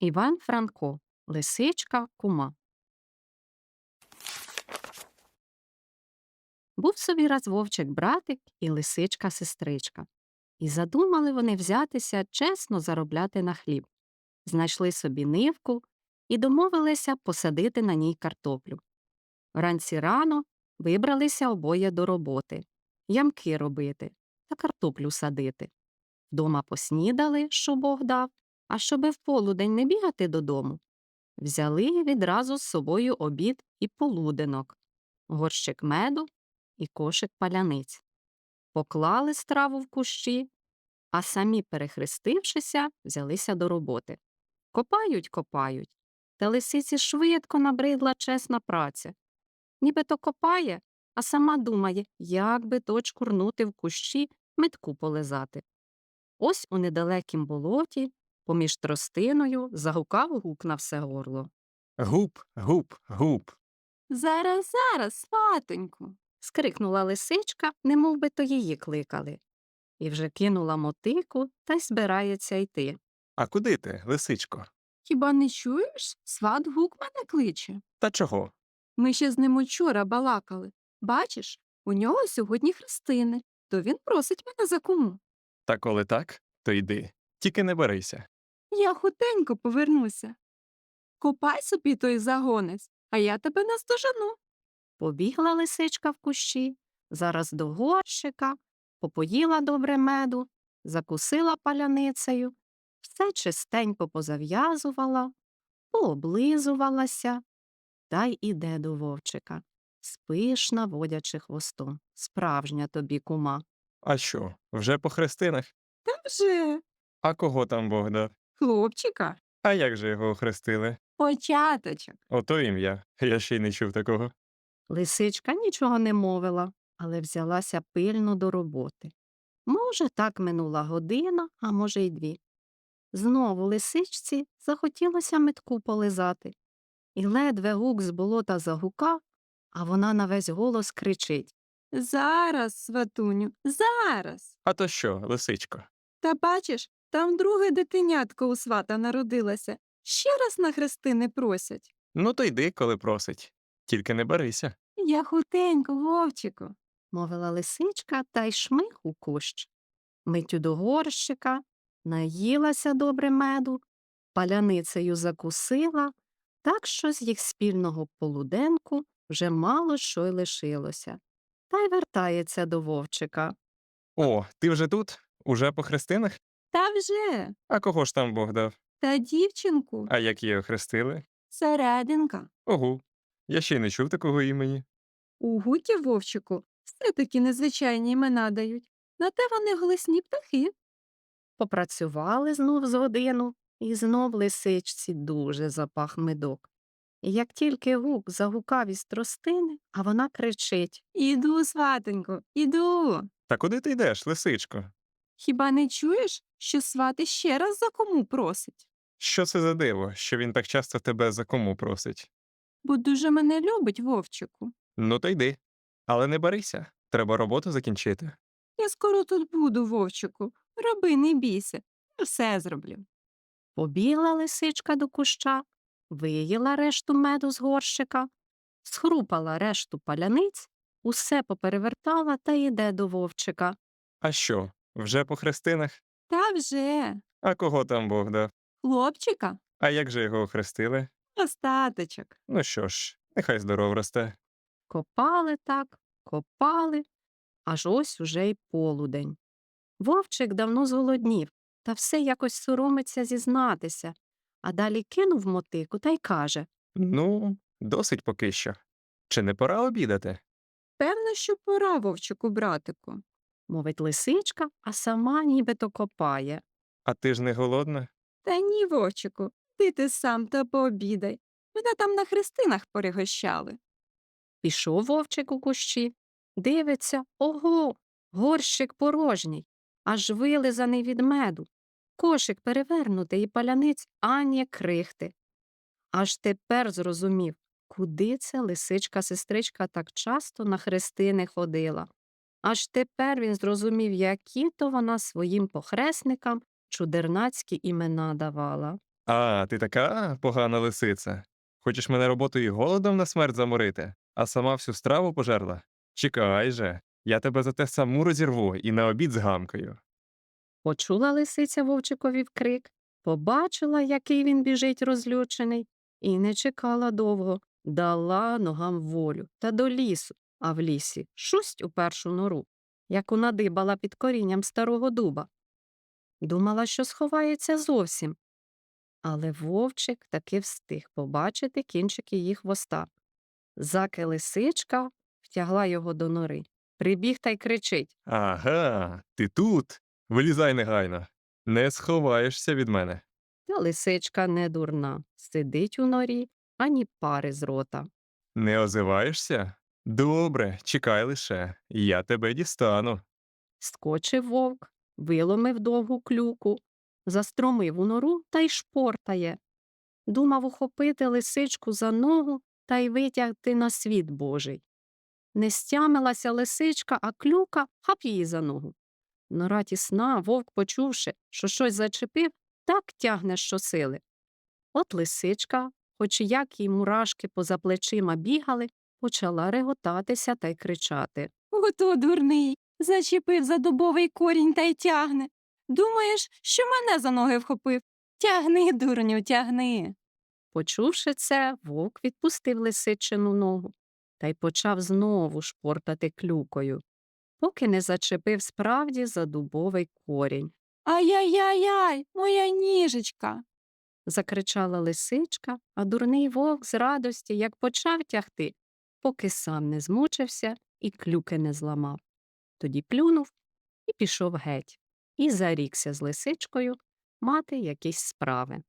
Іван Франко. Лисичка кума. Був собі раз вовчик братик і лисичка сестричка. І задумали вони взятися чесно заробляти на хліб. Знайшли собі нивку і домовилися посадити на ній картоплю. Вранці рано вибралися обоє до роботи, ямки робити та картоплю садити. Дома поснідали, що Бог дав, а щоби в полудень не бігати додому. Взяли відразу з собою обід і полуденок, горщик меду і кошик паляниць. Поклали страву в кущі, а самі, перехрестившися, взялися до роботи. Копають, копають, та лисиці швидко набридла чесна праця. Нібито копає, а сама думає, як би то чкурнути в кущі метку полизати. Ось у недалекім болоті, поміж тростиною, загукав гук на все горло. Гуп, гуп, гуп. Зараз, зараз, сватоньку. скрикнула лисичка, немов би то її кликали. І вже кинула мотику та й збирається йти. А куди ти, лисичко? Хіба не чуєш? Сват гук мене кличе. Та чого? Ми ще з ним учора балакали. Бачиш, у нього сьогодні хрестини, то він просить мене за кому. Та коли так, то йди. Тільки не берися. Я хутенько повернуся. Копай собі той загонець, а я тебе наздожену. Побігла лисичка в кущі, зараз до горщика, попоїла добре меду, закусила паляницею, все чистенько позав'язувала, пооблизувалася та й іде до вовчика. Спиш, наводячи хвостом. Справжня тобі кума. А що, вже по хрестинах? Та вже, А кого там Бог дав? Хлопчика, А як же його охрестили? початочок. Ото ім'я. Я ще й не чув такого. Лисичка нічого не мовила, але взялася пильно до роботи. Може, так минула година, а може, й дві. Знову лисичці захотілося метку полизати. І ледве гук з болота загукав, а вона на весь голос кричить. Зараз, сватуню, зараз. А то що, лисичко? Та бачиш, там друге дитинятко у свата народилося. Ще раз на хрестини просять. Ну то йди, коли просить. Тільки не берися. Я хутенько, вовчику. мовила лисичка та й шмих у кущ. Миттю до горщика, наїлася добре меду, паляницею закусила, так що з їх спільного полуденку вже мало що й лишилося. Та й вертається до вовчика. О, ти вже тут? Уже по хрестинах? Та вже, А кого ж там Бог дав? та дівчинку, А як її охрестили? серединка. Огу. Я ще й не чув такого імені. У гуті вовчику все таки незвичайні імена дають. На те вони голосні птахи. Попрацювали знов з годину, і знов лисичці дуже запах медок. І як тільки гук загукав із тростини, а вона кричить Іду, сватонько, іду. Та куди ти йдеш, лисичко? Хіба не чуєш, що свати ще раз за кому просить? Що це за диво, що він так часто тебе за кому просить? Бо дуже мене любить вовчику. Ну то йди. Але не барися, треба роботу закінчити. Я скоро тут буду, вовчику. Роби, не бійся. Я все зроблю. Побігла лисичка до куща, виїла решту меду з горщика, схрупала решту паляниць, усе поперевертала та йде до вовчика. А що, вже по хрестинах? Та вже. А кого там Бог дав? Хлопчика, А як же його охрестили? остаточок. Ну що ж, нехай здоров росте. Копали так, копали, аж ось уже й полудень. Вовчик давно зголоднів, та все якось соромиться зізнатися, а далі кинув мотику та й каже Ну, досить поки що. Чи не пора обідати? Певно, що пора, вовчику, братику. Мовить лисичка, а сама нібито копає. А ти ж не голодна? Та ні, вовчику, ти ти сам та пообідай. Мене там на хрестинах перегощали. Пішов вовчик у кущі, дивиться, ого, горщик порожній, аж вилизаний від меду. Кошик перевернутий і паляниць ані крихти. Аж тепер зрозумів, куди це лисичка-сестричка так часто на хрестини ходила. Аж тепер він зрозумів, які то вона своїм похресникам чудернацькі імена давала. А, ти така погана лисиця. Хочеш мене роботою і голодом на смерть заморити, а сама всю страву пожерла? Чекай же, я тебе за те саму розірву і на обід згамкаю. Почула лисиця вовчикові вкрик, побачила, який він біжить розлючений, і не чекала довго, дала ногам волю та до лісу, а в лісі шусть у першу нору, яку надибала під корінням старого дуба. Думала, що сховається зовсім. Але вовчик таки встиг побачити кінчик її хвоста. Заки лисичка втягла його до нори, прибіг та й кричить Ага, ти тут. Вилізай негайно. Не сховаєшся від мене. Та лисичка не дурна, сидить у норі, ані пари з рота. Не озиваєшся? Добре, чекай лише, я тебе дістану. Скочив вовк, виломив довгу клюку, застромив у нору та й шпортає. Думав ухопити лисичку за ногу та й витягти на світ божий. Не стямилася лисичка, а клюка хап її за ногу. Нора тісна, вовк, почувши, що щось зачепив, так тягне щосили. От лисичка, хоч як їй мурашки поза плечима бігали, почала реготатися та й кричати. Ото дурний. Зачепив за дубовий корінь та й тягне. Думаєш, що мене за ноги вхопив? Тягни, дурню, тягни. Почувши це, вовк відпустив лисичину ногу та й почав знову шпортати клюкою, поки не зачепив справді за дубовий корінь. Ай-яй-яй-яй, моя ніжечка. Закричала лисичка, а дурний вовк з радості, як почав тягти, поки сам не змучився і клюки не зламав. Тоді плюнув і пішов геть, і зарікся з лисичкою мати якісь справи.